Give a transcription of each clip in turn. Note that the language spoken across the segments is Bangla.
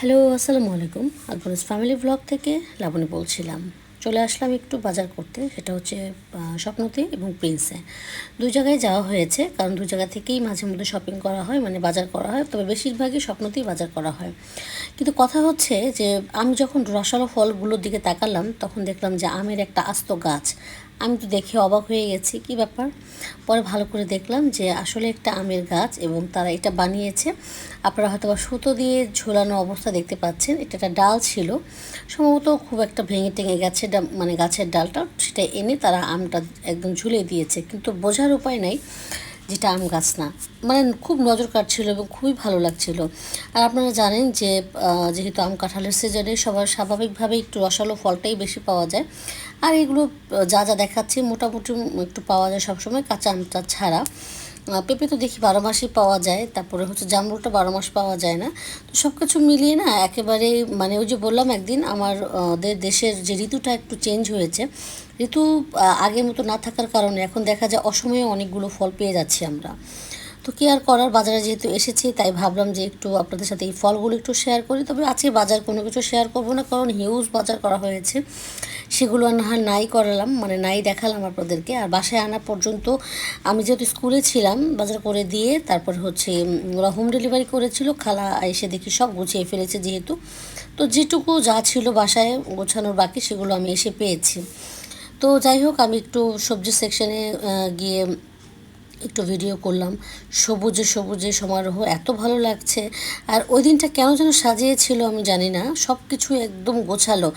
হ্যালো, আসসালামু আলাইকুম। আকবরস ফ্যামিলি ব্লগ থেকে লাবণী বলছিলাম। চলে আসলাম একটু বাজার করতে, সেটা হচ্ছে স্বপ্নতে এবং প্রিন্সে। দুই জায়গায় যাওয়া হয়েছে, কারণ দু জায়গা থেকেই মাঝে মধ্যে শপিং করা হয় মানে বাজার করা হয়, তবে বেশিরভাগই স্বপ্নতেই বাজার করা হয়। কিন্তু কথা হচ্ছে যে, আমি যখন রসালো ফলগুলোর দিকে তাকালাম, তখন দেখলাম যে, আমের একটা আস্ত গাছ। আমি তো দেখে অবাক হয়ে গেছি, কি ব্যাপার? পরে ভালো করে দেখলাম যে আসলে একটা আমের গাছ এবং তারা এটা বানিয়েছে। আপনারা হয়তো বা সুতো দিয়ে ঝোলানো অবস্থা দেখতে পাচ্ছেন। এটা একটা ডাল ছিল। সম্ভবত খুব একটা ভেঙে টেঙে গেছে মানে গাছের ডালটা সেটা এনে তারা আমটা একদম ঝুলে দিয়েছে। কিন্তু বোঝার উপায় নাই। যেটা আম গাছ না। মানে খুব নজর কাটছিল এবং খুবই ভালো লাগছিল। আর আপনারা জানেন যে যেহেতু আম কাঁঠালের সিজনে সবার স্বাভাবিকভাবে একটু রসালো ফলটাই বেশি পাওয়া যায়। আর এগুলো যা যা দেখাচ্ছে মোটামুটি একটু পাওয়া যায় সবসময় কাঁচা আমটা ছাড়া। পেঁপে তো দেখি বারো মাসই পাওয়া যায়, তারপরে হচ্ছে জামরুলটা বারো মাস পাওয়া যায় না। তো সব কিছু মিলিয়ে না একেবারে মানে ওই যে বললাম একদিন, আমার দেশের যে ঋতুটা একটু চেঞ্জ হয়েছে, ঋতু আগের মতো না থাকার কারণে এখন দেখা যায় অসময়ে অনেকগুলো ফল পেয়ে যাচ্ছি আমরা। তো কি আর করার? বাজারে যেহেতু এসেছি, তাই ভাবলাম যে একটু আপনাদের সাথে এই ফলগুলো একটু শেয়ার করি। তবে আজকে বাজার কোনো কিছু শেয়ার করব না, কারণ হিউজ বাজার করা হয়েছে। সেগুলো আর নাই করালাম মানে নাই দেখালাম আপনাদেরকে। আর বাসায় আনা পর্যন্ত আমি যেহেতু স্কুলে ছিলাম, বাজার করে দিয়ে তারপর হচ্ছে ওরা হোম ডেলিভারি করেছিল, খালা এসে দেখি সব গুছিয়ে ফেলেছে যেহেতু। তো যেটুকু যা ছিল বাসায় গোছানোর বাকি, সেগুলো আমি এসে পেয়েছি। তো যাই হোক, আমি একটু সবজি সেকশনে গিয়ে একটু ভিডিও করলাম। সবুজে সবুজে সমারোহ, এত ভালো লাগছে। আর ওই দিনটা কেন যেন সাজিয়েছিল আমি জানি না সব কিছু একদম গোছালো।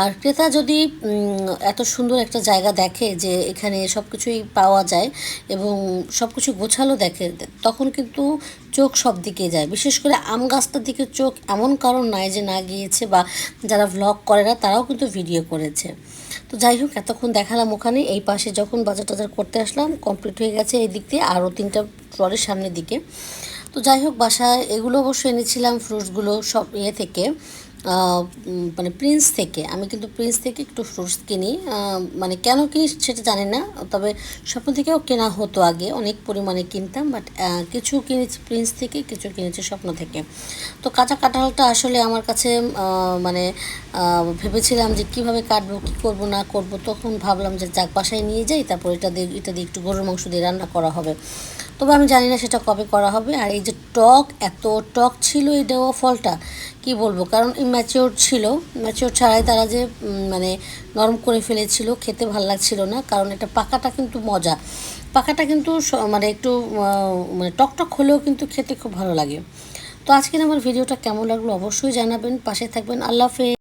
আর ক্রেতা যদি এত সুন্দর একটা জায়গা দেখে যে এখানে সব কিছুই পাওয়া যায় এবং সব কিছু গোছালো দেখে, তখন কিন্তু চোখ সব দিকে যায়। বিশেষ করে আম গাছটার দিকে চোখ এমন কারণ নাই যে না গিয়েছে বা যারা ভ্লগ করে না, তারাও কিন্তু ভিডিও করেছে। তো যাই হোক, এতক্ষণ দেখালাম ওখানে। এই পাশে যখন বাজার টাজার করতে আসলাম কমপ্লিট হয়ে গেছে এই দিক দিয়ে, আরও তিনটা ট্রলের সামনের দিকে। তো যাই হোক, বাসায় এগুলো অবশ্য এনেছিলাম ফ্রুটসগুলো সব ইয়ে থেকে। মানে প্রিন্স থেকে, আমি কিন্তু প্রিন্স থেকে একটু ফ্রুটস কিনি মানে কেন কিনি সেটা জানি না, তবে স্বপ্ন থেকেও কেনা হতো আগে, অনেক পরিমাণে কিনতাম বাট কিছু কিনেছি প্রিন্স থেকে, কিছু কিনেছি স্বপ্ন থেকে। তো কাঁচা কাঁঠালটা আসলে আমার কাছে মানে ভেবেছিলাম যে কীভাবে কাটবো, কী করব, না করব, তখন ভাবলাম যে যাক, বাসায় নিয়ে যাই, তারপর এটা দিয়ে এটা দিয়ে একটু গরুর মাংস দিয়ে রান্না করা হবে। তবে আমি জানি না সেটা কবে করা হবে, আর এই যে টক, এত টক ছিল এই দেওয়া ফলটা কি বলব? কারণ ম্যাচিওর ছিল। ম্যাচিওর ছাড়াই তারা যে মানে নরম করে ফেলেছিল, খেতে ভালো লাগছিল না। কারণ এটা পাকাটা কিন্তু মজা। পাকাটা কিন্তু মানে একটু মানে টকটক হলেও কিন্তু খেতে খুব ভালো লাগে। তো আজকের আমার ভিডিওটা কেমন লাগল অবশ্যই জানাবেন। পাশে থাকবেন। আল্লাহ হাফেজ।